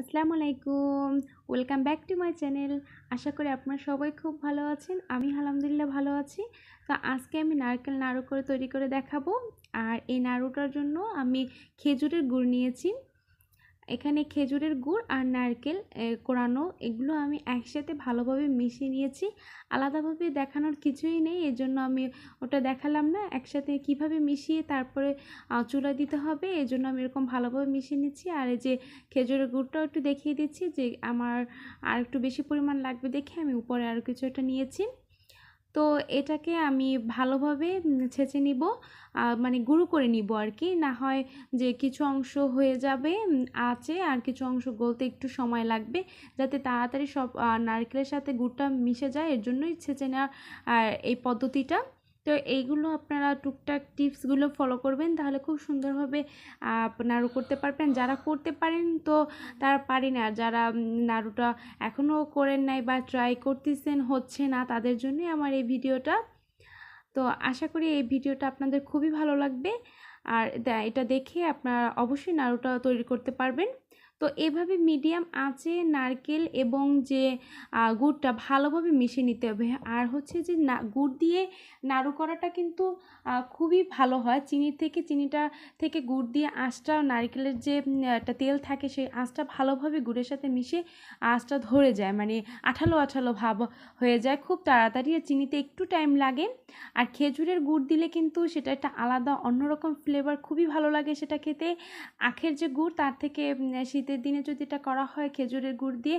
আসসালামু আলাইকুম। Welcome back to my channel আশা করি আপনারা সবাই খুব ভালো আছেন। আমি আলহামদুলিল্লাহ ভালো আছি। তো আজকে আমি নারকেল নাড়ু করে তৈরি করে দেখাবো। আর এই নাড়ুটার জন্য আমি খেজুরের গুড় নিয়েছি। এখানে খেজুরের গুড় আর নারকেল কোরানো, এগুলো আমি একসাথে ভালোভাবে মিশিয়ে নিয়েছি। আলাদাভাবে দেখানোর কিছুই নেই এর জন্য আমি ওটা দেখালাম না। একসাথে কীভাবে মিশিয়ে তারপরে চুলা দিতে হবে এই জন্য আমি এরকম ভালোভাবে মিশিয়ে নিচ্ছি। আর এই যে খেজুরের গুড়টাও একটু দেখিয়ে দিচ্ছি যে আমার আর একটু বেশি পরিমাণ লাগবে দেখে আমি উপরে আরও কিছু একটা নিয়েছি। তো এটাকে আমি ভালোভাবে ছেঁচে নিব মানে গুঁড়ো করে নিব আর কি। না হয় যে কিছু অংশ হয়ে যাবে আছে আর কিছু অংশ গলতে একটু সময় লাগবে, যাতে তাড়াতাড়ি সব নারকেলের সাথে গুড়টা মিশে যায়। এর জন্যই ছেঁচে নেওয়ার এই পদ্ধতিটা। তো এইগুলো আপনারা টুকটাক টিপসগুলো ফলো করবেন, তাহলে খুব সুন্দরভাবে নাড়ু করতে পারবেন। যারা করতে পারেন তো তারা পারি না। যারা নাড়ুটা এখনও করেন নাই বা ট্রাই করতেছেন, হচ্ছে না, তাদের জন্যই আমার এই ভিডিওটা। তো আশা করি এই ভিডিওটা আপনাদের খুবই ভালো লাগবে। আর এটা দেখে আপনারা অবশ্যই নাড়ুটা তৈরি করতে পারবেন। তো এভাবে মিডিয়াম আঁচে নারকেল এবং যে গুড়টা ভালোভাবে মিশিয়ে নিতে হবে। আর হচ্ছে যে, না, গুড় দিয়ে নাড়ু করাটা কিন্তু খুবই ভালো হয়। চিনির থেকে, চিনিটা থেকে গুড় দিয়ে আঁচটা, নারকেলের যে একটা তেল থাকে, সেই আঁচটা ভালোভাবে গুড়ের সাথে মিশে আঁচটা ধরে যায়। মানে আঠালো আঠালো ভাব হয়ে যায় খুব তাড়াতাড়ি। আর চিনিতে একটু টাইম লাগে। আর খেজুরের গুড় দিলে কিন্তু সেটা একটা আলাদা, অন্যরকম ফ্লেভার খুবই ভালো লাগে সেটা খেতে। আখের যে গুড়, তার থেকে শীত শীতের দিনে যদি এটা করা হয় খেজুরের গুড় দিয়ে,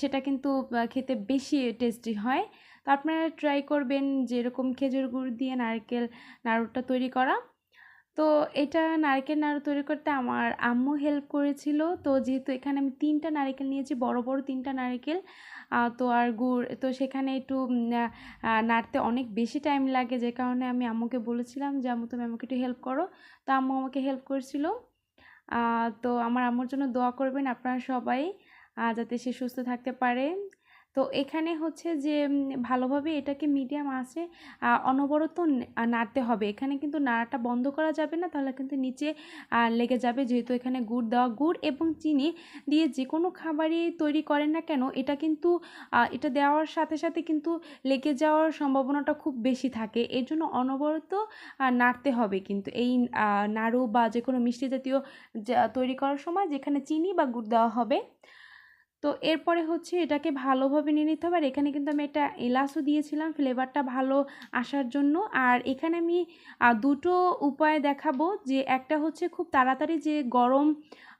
সেটা কিন্তু খেতে বেশি টেস্টি হয়। তো আপনারা ট্রাই করবেন যেরকম খেজুর গুড় দিয়ে নারকেল নাড়ুটা তৈরি করা। তো এটা নারকেল নাড়ু তৈরি করতে আমার আম্মু হেল্প করেছিল। তো যেহেতু এখানে আমি তিনটা নারকেল নিয়েছি, বড় বড় তিনটা নারকেল তো আর গুড়, তো সেখানে একটু নাড়তে অনেক বেশি টাইম লাগে। যে কারণে আমি আম্মুকে বলেছিলাম যে, আম্মু তুমি আমাকে একটু হেল্প করো। তো আম্মু আমাকে হেল্প করেছিল। তো আমার আমার জন্য দোয়া করবেন আপনারা সবাই যাতে সে সুস্থ থাকতে পারে। তো এখানে হচ্ছে যে ভালোভাবে এটাকে মিডিয়াম আছে অনবরত নাড়তে হবে। এখানে কিন্তু নাড়াটা বন্ধ করা যাবে না, তাহলে কিন্তু নিচে লেগে যাবে। যেহেতু এখানে গুড় দেওয়া গুড় এবং চিনি দিয়ে যে কোনো খাবারই তৈরি করেন না কেন, এটা কিন্তু এটা দেওয়ার সাথে সাথে কিন্তু লেগে যাওয়ার সম্ভাবনাটা খুব বেশি থাকে। এর জন্য অনবরত নাড়তে হবে কিন্তু। এই নাড়ু বা যে কোনো মিষ্টি জাতীয় তৈরি করার সময় যেখানে চিনি বা গুড় দেওয়া হবে তো এরপরে হচ্ছে এটাকে ভালোভাবে নিয়ে নিতে হবে। আর এখানে কিন্তু আমি একটা এলাচও দিয়েছিলাম, ফ্লেভারটা ভালো আসার জন্য। আর এখানে আমি দুটো উপায় দেখাবো যে একটা হচ্ছে খুব তাড়াতাড়ি যে গরম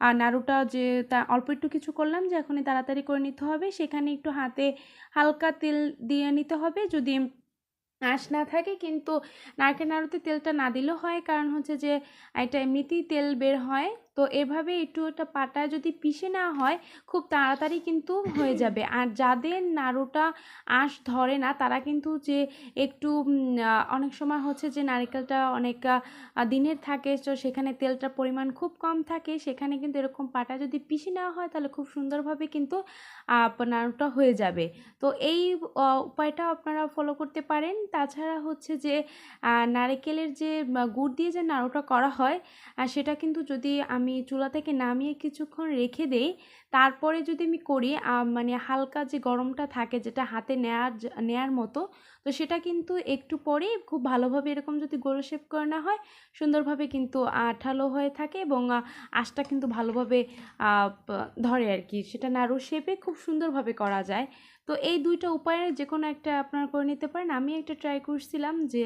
আর নাড়ুটা যে তা, অল্প একটু কিছু করলাম যে এখনই তাড়াতাড়ি করে নিতে হবে। সেখানে একটু হাতে হালকা তেল দিয়ে নিতে হবে। যদি আঁশ না থাকে কিন্তু নারকেল নাড়ুতে তেলটা না দিলেও হয়। কারণ হচ্ছে যে এটা এমনিতেই তেল বের হয়। তো এভাবে একটু একটা পাটায় যদি পিষে না হয় খুব তাড়াতাড়ি কিন্তু হয়ে যাবে। আর যাদের নাড়ুটা আঁশ ধরে না তারা কিন্তু যে একটু অনেক সময় হচ্ছে যে নারিকেলটা অনেক দিনের থাকে তো সেখানে তেলটার পরিমাণ খুব কম থাকে সেখানে কিন্তু এরকম পাটা যদি পিষে নেওয়া হয় তাহলে খুব সুন্দরভাবে কিন্তু নাড়ুটা হয়ে যাবে। তো এই উপায়টা আপনারা ফলো করতে পারেন। তাছাড়া হচ্ছে যে নারিকেলের যে গুড় দিয়ে যে নাড়ুটা করা হয় সেটা কিন্তু যদি আমি চুলা থেকে নামিয়ে কিছুক্ষণ রেখে দেই। তারপরে যদি আমি করি মানে হালকা যে গরমটা থাকে যেটা হাতে নেয়ার নেয়ার মতো, তো সেটা কিন্তু একটু পরেই খুব ভালোভাবে এরকম যদি গোল শেপ করে না হয়, সুন্দরভাবে কিন্তু আঠালো হয়ে থাকে এবং আঁশটা কিন্তু ভালোভাবে ধরে আর কি। সেটা নাড়ু শেপে খুব সুন্দরভাবে করা যায়। তো এই দুইটা উপায়ে যে কোনো একটা আপনারা করে নিতে পারেন। আমি একটা ট্রাই করছিলাম যে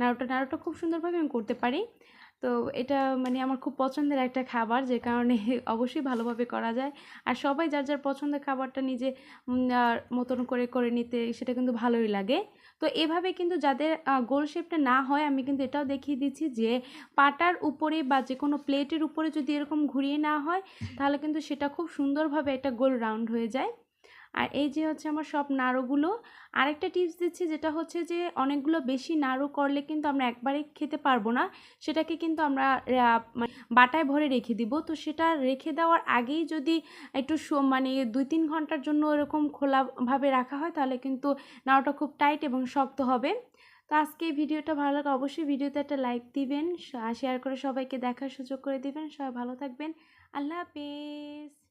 নাড়ুটা নাড়ুটা খুব সুন্দরভাবে আমি করতে পারি। তো এটা মানে আমার খুব পছন্দের একটা খাবার যে কারণে অবশ্যই ভালোভাবে করা যায়। আর সবাই যার যার পছন্দের খাবারটা নিজে মতন করে করে নিতে সেটা কিন্তু ভালোই লাগে। তো এভাবে কিন্তু যাদের গোল শেপটা না হয় আমি কিন্তু এটাও দেখিয়ে দিচ্ছি যে পাটার উপরে বা যে কোনো প্লেটের উপরে যদি এরকম ঘুরিয়ে না হয়, তাহলে কিন্তু সেটা খুব সুন্দরভাবে একটা গোল রাউন্ড হয়ে যায়। আর এই যে হচ্ছে আমার সব নাড়ুগুলো, আরেকটা টিপস দিচ্ছি যেটা হচ্ছে যে অনেকগুলো বেশি নাড়ু করলে কিন্তু আমরা একবারে খেতে পারব না। সেটাকে কিন্তু আমরা মানে বাটায় ভরে রেখে দিব। তো সেটা রেখে দেওয়ার আগেই যদি একটু মানে দুই তিন ঘণ্টার জন্য এরকম খোলাভাবে রাখা হয় তাহলে কিন্তু নাড়ুটা খুব টাইট এবং শক্ত হবে। তো আজকে এই ভিডিওটা ভালো লাগে অবশ্যই ভিডিওতে একটা লাইক দিবেন শেয়ার করে সবাইকে দেখার সুযোগ করে দিবেন। সবাই ভালো থাকবেন। আল্লাহ হাফেজ।